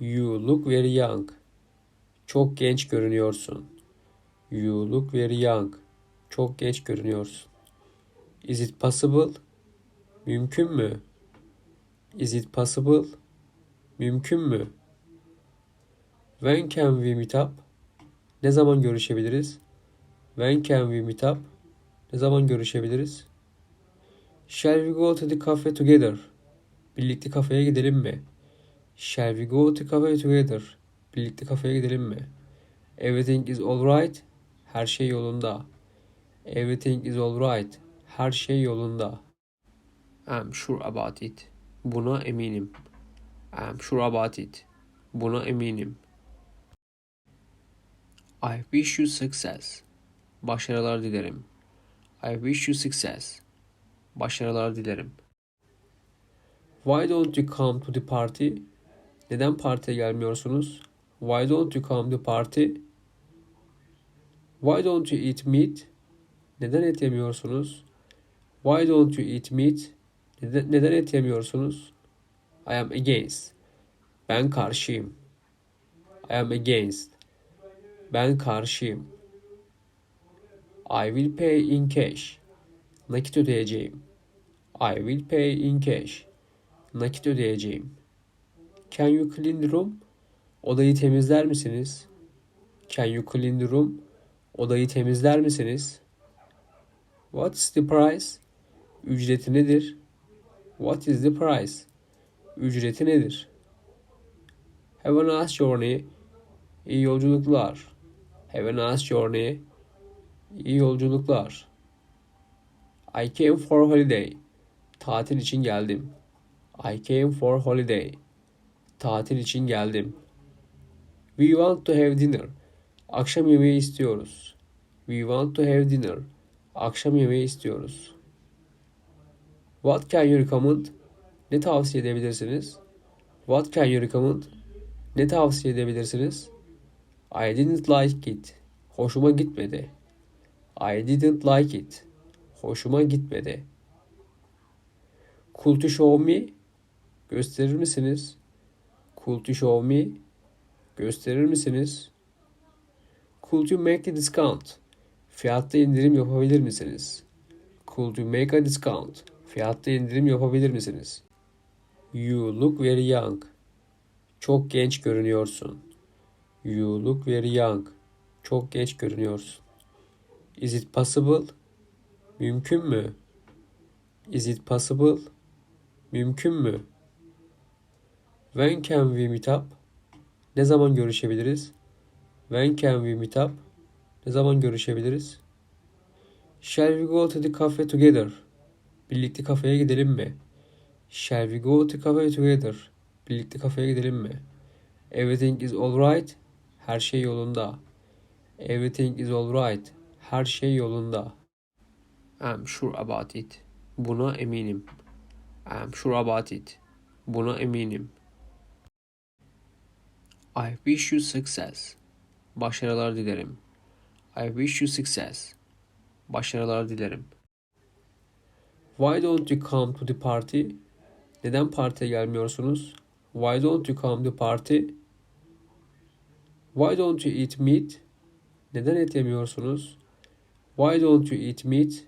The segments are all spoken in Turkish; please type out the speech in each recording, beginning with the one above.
You look very young. Çok genç görünüyorsun. You look very young. Çok genç görünüyorsun. Is it possible? Mümkün mü? Is it possible? Mümkün mü? When can we meet up? Ne zaman görüşebiliriz? When can we meet up? Ne zaman görüşebiliriz? Shall we go to the cafe together? Birlikte kafeye gidelim mi? Shall we go to cafe together? Birlikte kafeye gidelim mi? Everything is alright. Her şey yolunda. Everything is alright. Her şey yolunda. I'm sure about it. Buna eminim. I'm sure about it. Buna eminim. I wish you success. Başarılar dilerim. I wish you success. Başarılar dilerim. Why don't you come to the party? Neden partiye gelmiyorsunuz? Why don't you come to party? Why don't you eat meat? Neden et yemiyorsunuz? Why don't you eat meat? Neden, et yemiyorsunuz? I am against. Ben karşıyım. I am against. Ben karşıyım. I will pay in cash. Nakit ödeyeceğim. I will pay in cash. Nakit ödeyeceğim. Can you clean the room? Odayı temizler misiniz? Can you clean the room? Odayı temizler misiniz? What is the price? Ücreti nedir? What is the price? Ücreti nedir? Have a nice journey. İyi yolculuklar. Have a nice journey. İyi yolculuklar. I came for holiday. Tatil için geldim. I came for holiday. Tatil için geldim. We want to have dinner. Akşam yemeği istiyoruz. We want to have dinner. Akşam yemeği istiyoruz. What can you recommend? Ne tavsiye edebilirsiniz? What can you recommend? Ne tavsiye edebilirsiniz? I didn't like it. Hoşuma gitmedi. I didn't like it. Hoşuma gitmedi. Cool to show me? Gösterir misiniz? Cool to show me? Gösterir misiniz? Could you make a discount? Fiyatta indirim yapabilir misiniz? Could you make a discount? Fiyatta indirim yapabilir misiniz? You look very young. Çok genç görünüyorsun. You look very young. Çok genç görünüyorsun. Is it possible? Mümkün mü? Is it possible? Mümkün mü? When can we meet up? Ne zaman görüşebiliriz? When can we meet up? Ne zaman görüşebiliriz? Shall we go to the cafe together? Birlikte kafeye gidelim mi? Shall we go to cafe together? Birlikte kafeye gidelim mi? Everything is alright. Her şey yolunda. Everything is alright. Her şey yolunda. I'm sure about it. Buna eminim. I'm sure about it. Buna eminim. I wish you success. Başarılar dilerim. I wish you success. Başarılar dilerim. Why don't you come to the party? Neden partiye gelmiyorsunuz? Why don't you come to party? Why don't you eat meat? Neden et yemiyorsunuz? Why don't you eat meat?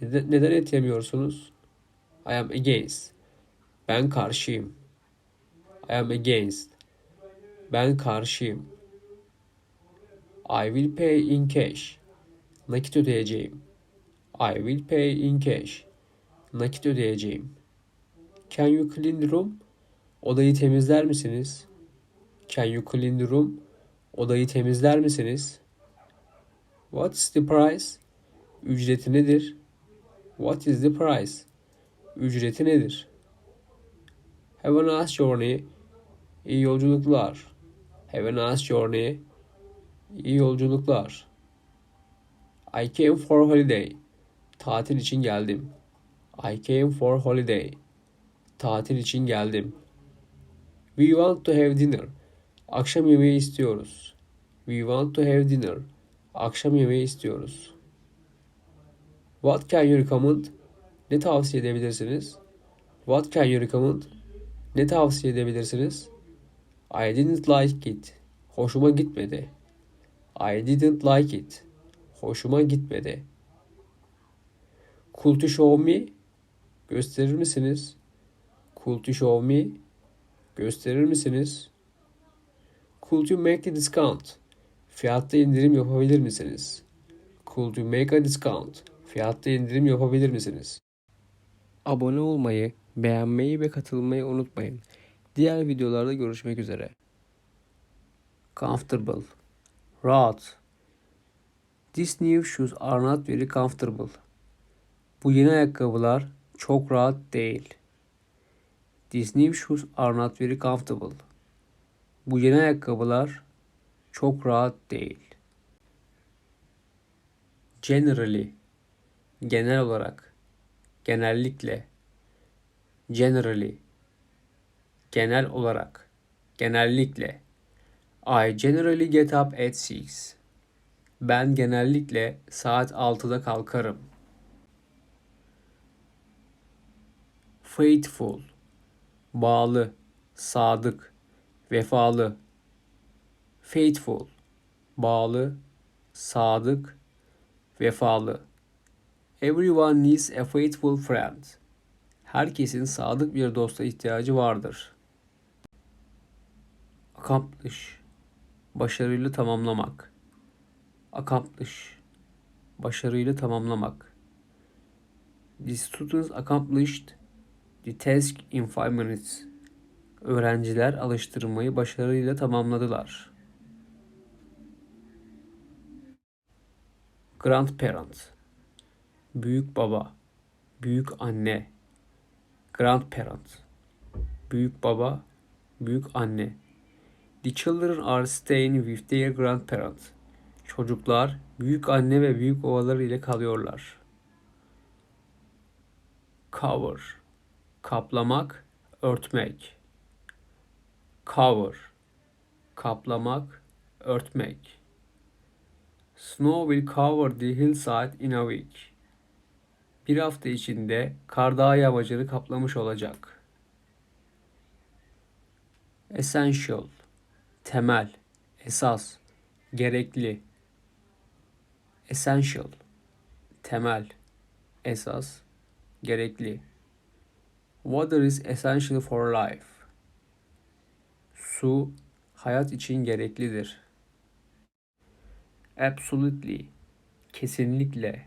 Neden, et yemiyorsunuz? I am against. Ben karşıyım. I am against. Ben karşıyım. I will pay in cash. Nakit ödeyeceğim. I will pay in cash. Nakit ödeyeceğim. Can you clean the room? Odayı temizler misiniz? Can you clean the room? Odayı temizler misiniz? What is the price? Ücreti nedir? What is the price? Ücreti nedir? Have a nice journey. İyi yolculuklar. Have a nice journey. İyi yolculuklar. I came for holiday. Tatil için geldim. I came for holiday. Tatil için geldim. We want to have dinner. Akşam yemeği istiyoruz. We want to have dinner. Akşam yemeği istiyoruz. What can you recommend? Ne tavsiye edebilirsiniz? What can you recommend? Ne tavsiye edebilirsiniz? I didn't like it. Hoşuma gitmedi. I didn't like it. Hoşuma gitmedi. Could you show me? Gösterir misiniz? Could you show me? Gösterir misiniz? Could you make a discount? Fiyatta indirim yapabilir misiniz? Could you make a discount? Fiyatta indirim yapabilir misiniz? Abone olmayı, beğenmeyi ve katılmayı unutmayın. Diğer videolarda görüşmek üzere. Comfortable. Rahat. These new shoes are not very comfortable. Bu yeni ayakkabılar çok rahat değil. These new shoes are not very comfortable. Bu yeni ayakkabılar çok rahat değil. Generally. Genel olarak. Genellikle. Generally. Genel olarak. Genellikle. I generally get up at 6. Ben genellikle saat 6'da kalkarım. Faithful. Bağlı, sadık, vefalı. Faithful. Bağlı, sadık, vefalı. Everyone needs a faithful friend. Herkesin sadık bir dosta ihtiyacı vardır. Accomplish. Başarıyla tamamlamak. Accomplish. Başarıyla tamamlamak. The students accomplished the task in five minutes. Öğrenciler alıştırmayı başarıyla tamamladılar. Grandparent. Büyük baba. Büyük anne. Grandparent. Büyük baba. Büyük anne. The children are staying with their grandparents. Çocuklar büyük anne ve büyük ovaları ile kalıyorlar. Cover. Kaplamak, örtmek. Cover. Kaplamak, örtmek. Snow will cover the hillside in a week. Bir hafta içinde kar dağ yamacını kaplamış olacak. Essential temel, esas, gerekli. Essential, temel, esas, gerekli. Water is essential for life. Su, hayat için gereklidir. Absolutely, kesinlikle.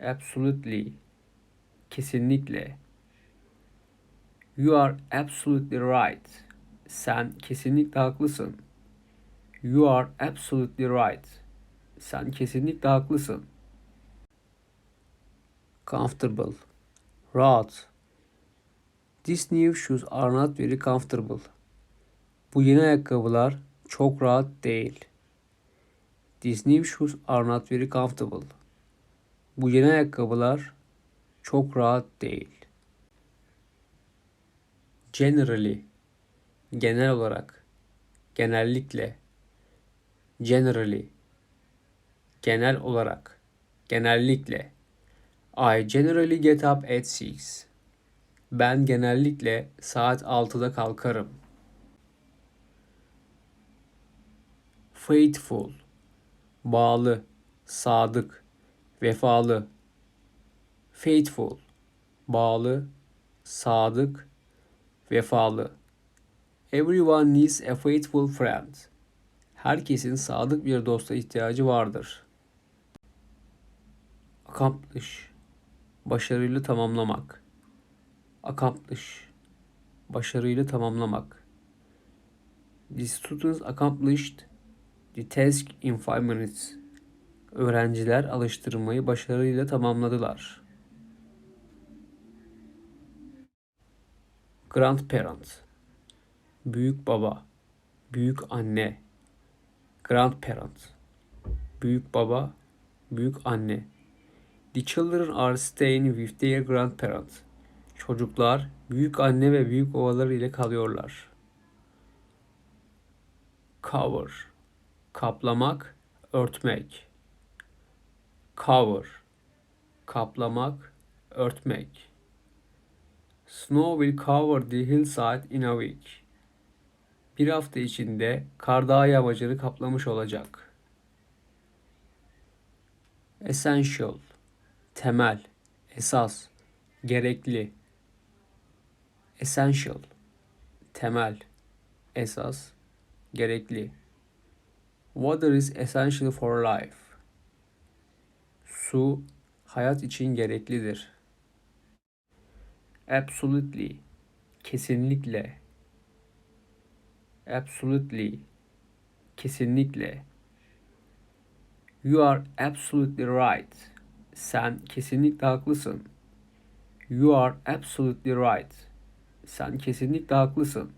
Absolutely, kesinlikle. You are absolutely right. Sen kesinlikle haklısın. You are absolutely right. Sen kesinlikle haklısın. Comfortable. Rahat. These new shoes are not very comfortable. Bu yeni ayakkabılar çok rahat değil. These new shoes are not very comfortable. Bu yeni ayakkabılar çok rahat değil. Generally genel olarak, genellikle, generally, genel olarak, genellikle. I generally get up at 6. Ben genellikle saat 6'da kalkarım. Faithful, bağlı, sadık, vefalı. Faithful, bağlı, sadık, vefalı. Everyone needs a faithful friend. Herkesin sadık bir dosta ihtiyacı vardır. Accomplish. Başarıyla tamamlamak. Accomplish. Başarıyla tamamlamak. The students accomplished the task in five minutes. Öğrenciler alıştırmayı başarıyla tamamladılar. Grandparent büyük baba, büyük anne, grandparent, büyük baba, büyük anne. The children are staying with their grandparents. Çocuklar büyük anne ve büyük ovaları ile kalıyorlar. Cover, kaplamak, örtmek. Cover, kaplamak, örtmek. Snow will cover the hillside in a week. Bir hafta içinde kar yamacını kaplamış olacak. Essential, temel, esas, gerekli. Essential, temel, esas, gerekli. Water is essential for life. Su hayat için gereklidir. Absolutely, kesinlikle. Absolutely, kesinlikle. You are absolutely right. Sen kesinlikle haklısın. You are absolutely right. Sen kesinlikle haklısın.